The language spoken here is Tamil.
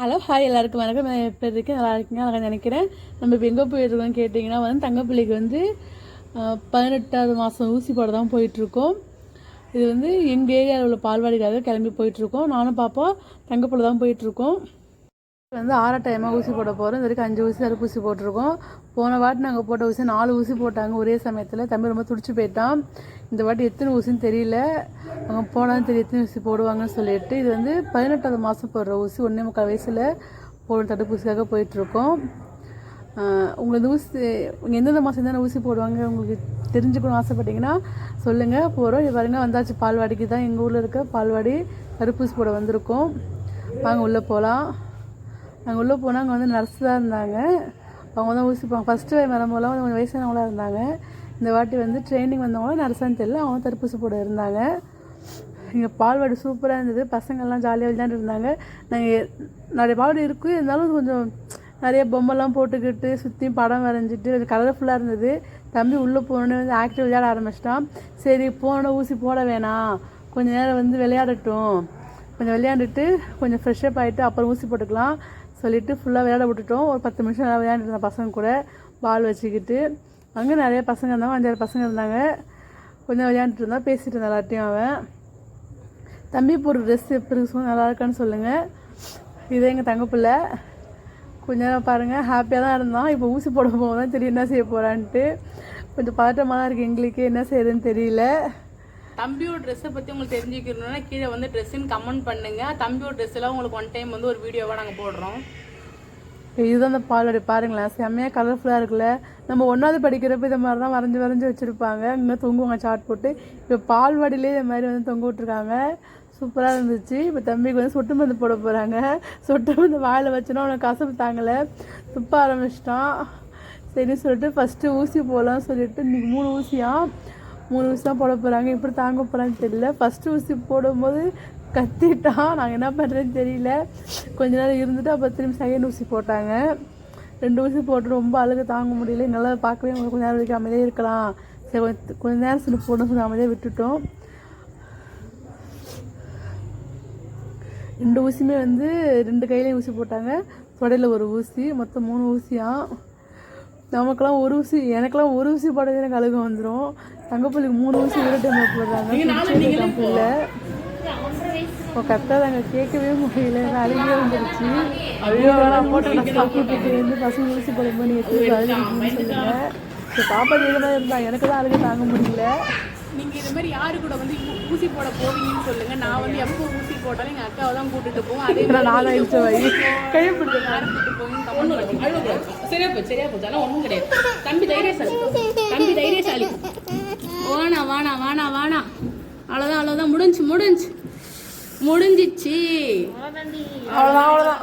ஹலோ ஹாய் எல்லாருக்கும் வணக்கம். நான் எப்படி இருக்கேன் நல்லா இருக்கீங்க நான் நினைக்கிறேன். நம்ம இப்போ எங்கே போயிட்டுருக்கோம்னு கேட்டிங்கன்னா வந்து தங்கப்பிள்ளைக்கு வந்து பதினெட்டாவது மாதம் ஊசி போட தான் போயிட்டுருக்கோம். இது வந்து எங்கள் ஏரியாவில் உள்ள பால்வாடிக்காக கிளம்பி போயிட்டுருக்கோம். நானும் பாப்பா தங்கப்பிள்ளை தான் போயிட்டுருக்கோம். வந்து ஆறாம் டைமாக ஊசி போட போகிறோம் இது வரைக்கும் அஞ்சு ஊசி தடுப்பூசி போட்டிருக்கோம். போன வாட்டி நாங்கள் போட்ட ஊசி நாலு ஊசி போட்டாங்க ஒரே சமயத்தில். தம்பி ரொம்ப துடிச்சு போயிட்டான். இந்த வாட்டி எத்தனை ஊசின்னு தெரியல. அவங்க போனாலும் தெரியும் எத்தனை ஊசி போடுவாங்கன்னு சொல்லிட்டு இது வந்து பதினெட்டாவது மாதம் போடுற ஊசி. ஒன்றே முக்கால் வயசில் போடுற தடுப்பூசிக்காக போயிட்டுருக்கோம். உங்களுக்கு ஊசி எந்தெந்த மாதம் தானே ஊசி போடுவாங்க உங்களுக்கு தெரிஞ்சுக்கணும் ஆசைப்பட்டீங்கன்னா சொல்லுங்கள் போகிறோம் இது பாருங்க வந்தாச்சு பால்வாடிக்கு தான் எங்கள் ஊரில் இருக்க பால்வாடி தடுப்பூசி போட வந்திருக்கோம். வாங்க உள்ளே போகலாம் நாங்கள் உள்ளே போனால் அங்கே வந்து நர்ஸ் தான் இருந்தாங்க. அவங்க தான் ஊசி போவாங்க ஃபஸ்ட்டு வரும்போதெல்லாம் கொஞ்சம் வயசானவங்களாக இருந்தாங்க. இந்த வாட்டி வந்து ட்ரைனிங் வந்தவங்களும் நர்ஸான்னு தெரியல அவங்க தடுப்பூசி போட இருந்தாங்க. இங்கே பால்வாடி சூப்பராக இருந்தது. பசங்கள்லாம் ஜாலியாக விளையாண்டு இருந்தாங்க. நாங்கள் நிறைய பால்வாடி இருக்கும் இருந்தாலும் கொஞ்சம் நிறைய பொம்மைலாம் போட்டுக்கிட்டு சுற்றி படம் வரைஞ்சிட்டு கொஞ்சம் கலர்ஃபுல்லாக இருந்தது. தம்பி உள்ளே போனோடனே வந்து ஆக்டிவ் விளையாட ஆரம்பிச்சிட்டான். சரி போன ஊசி போட வேணாம். கொஞ்ச நேரம் வந்து விளையாடட்டும். கொஞ்சம் விளையாண்டுட்டு கொஞ்சம் ஃப்ரெஷ்ஷப் ஆகிட்டு அப்புறம் ஊசி போட்டுக்கலாம். சொல்லிட்டு ஃபுல்லாக விளையாட விட்டுட்டோம். ஒரு பத்து நிமிஷம் நல்லா விளையாண்டுட்டு பசங்க கூட பால் வச்சுக்கிட்டு. அங்கே நிறைய பசங்க இருந்தாங்க அஞ்சாறு பசங்க இருந்தாங்க. கொஞ்சம் விளையாண்டுட்டு இருந்தால் பேசிகிட்டு இருந்தேன் எல்லாத்தையும் அவன். தம்பி போடுற ட்ரெஸ் எப்படி இருக்கு நல்லா இருக்கான்னு சொல்லுங்கள் இதே எங்கள் தங்கப்பிள்ளை கொஞ்ச நேரம் பாருங்கள் ஹாப்பியாக தான் இருந்தான். இப்போ ஊசி போட போக தான் தெரியும் என்ன செய்ய போகிறான்ட்டு கொஞ்சம் பதட்டமாக தான் இருக்குது எங்களுக்கு என்ன செய்யறதுன்னு தெரியல. தம்பியோட ட்ரெஸ்ஸை பற்றி உங்களுக்கு தெரிஞ்சுக்கணும்னா கீழே வந்து ட்ரெஸ்ஸுன்னு கமெண்ட் பண்ணுங்க. தம்பியோட ட்ரெஸ் எல்லாம் உங்களுக்கு ஒன் டைம் வந்து ஒரு வீடியோவாக நாங்கள் போடுறோம். இதுதான் அந்த பாலோடைய பாருங்களேன் செம்மையாக கலர்ஃபுல்லாக இருக்குல்ல. நம்ம ஒன்றாவது படிக்கிறப்ப இதை மாதிரி தான் வரைஞ்சி வரைஞ்சி வச்சுருப்பாங்க. இங்கே தொங்குவாங்க சாட் போட்டு. இப்போ பால்வாடியிலே இதை மாதிரி வந்து தொங்க விட்ருக்காங்க சூப்பராக இருந்துச்சு. இப்போ தம்பிக்கு வந்து சொட்டு மருந்து போட போகிறாங்க சொட்டு மருந்து வாயில் வச்சோன்னா அவனுக்கு கசப்பு தாங்கலை. துப்ப ஆரம்பிச்சிட்டான். சரின்னு சொல்லிட்டு ஃபஸ்ட்டு ஊசி போடலாம்னு சொல்லிட்டு இன்றைக்கி மூணு ஊசியாக மூணு ஊசி தான் போட போகிறாங்க எப்படி தாங்க போகிறான்னு தெரியல. ஃபஸ்ட்டு ஊசி போடும்போது கத்திட்டான் நாங்கள் என்ன பண்ணுறதுன்னு தெரியல. கொஞ்ச நேரம் இருந்துட்டு அப்போ திரும்பி செகண்ட் ஊசி போட்டாங்க. ரெண்டு ஊசி போட்டு ரொம்ப அழுக தாங்க முடியல. எங்களால் பார்க்கவே முடியல. கொஞ்ச நேரம் வரைக்கும் அமைதியாக இருக்கலாம். சரி கொஞ்சம் கொஞ்ச நேரம் சொல்லி போடணும் சொல்லி அமைதியாக விட்டுட்டோம். ரெண்டு ஊசியுமே வந்து ரெண்டு கையிலையும் ஊசி போட்டாங்க. தொடையில் ஒரு ஊசி. மொத்தம் மூணு ஊசியாக நமக்கெல்லாம் ஒரு ஊசி எனக்கெல்லாம் ஒரு ஊசி போடவே எனக்கு அழுக வந்துடும் தங்கப்பள்ளிக்கு மூணு ஊசி ஒரு டைம் போடுறாங்க. கம்பியில் இப்போ கரெக்டாக நாங்கள் கேட்கவே முடியல. அழுகவே வந்துருச்சு. ஐயோ நான் போட்டு நான் சாப்பிட்டு வந்து பசங்க ஊசி போடும்போது நீங்கள் திருப்பி அழுகிறீங்கன்னு சொல்லுங்க. இப்போ பாப்பா தான் இருந்தா எனக்கு தான் அழுக தாங்க முடியல. நீங்கள் இது மாதிரி யாரு கூட வந்து ஊசி போட போவீங்கன்னு சொல்லுங்க. நான் வந்து எப்போ ஊசி போட்டாலும் எங்கள் தான் கூட்டிட்டு போவோம். அதே கையை பிடிச்ச கூட்டிட்டு கமெண்ட் சரியா போச்சு. சரியா போச்சு. அதெல்லாம் ஒன்றும் கிடையாது. தம்பி தைரியசாலி. தம்பி தைரியசாலி. வாணா வாணா வாணா வாணா. அவ்வளோதான் அவ்வளோதான் முடிஞ்சு முடிஞ்சு. முடிஞ்சிச்சு. அவ்வளோதான் அவ்வளோதான்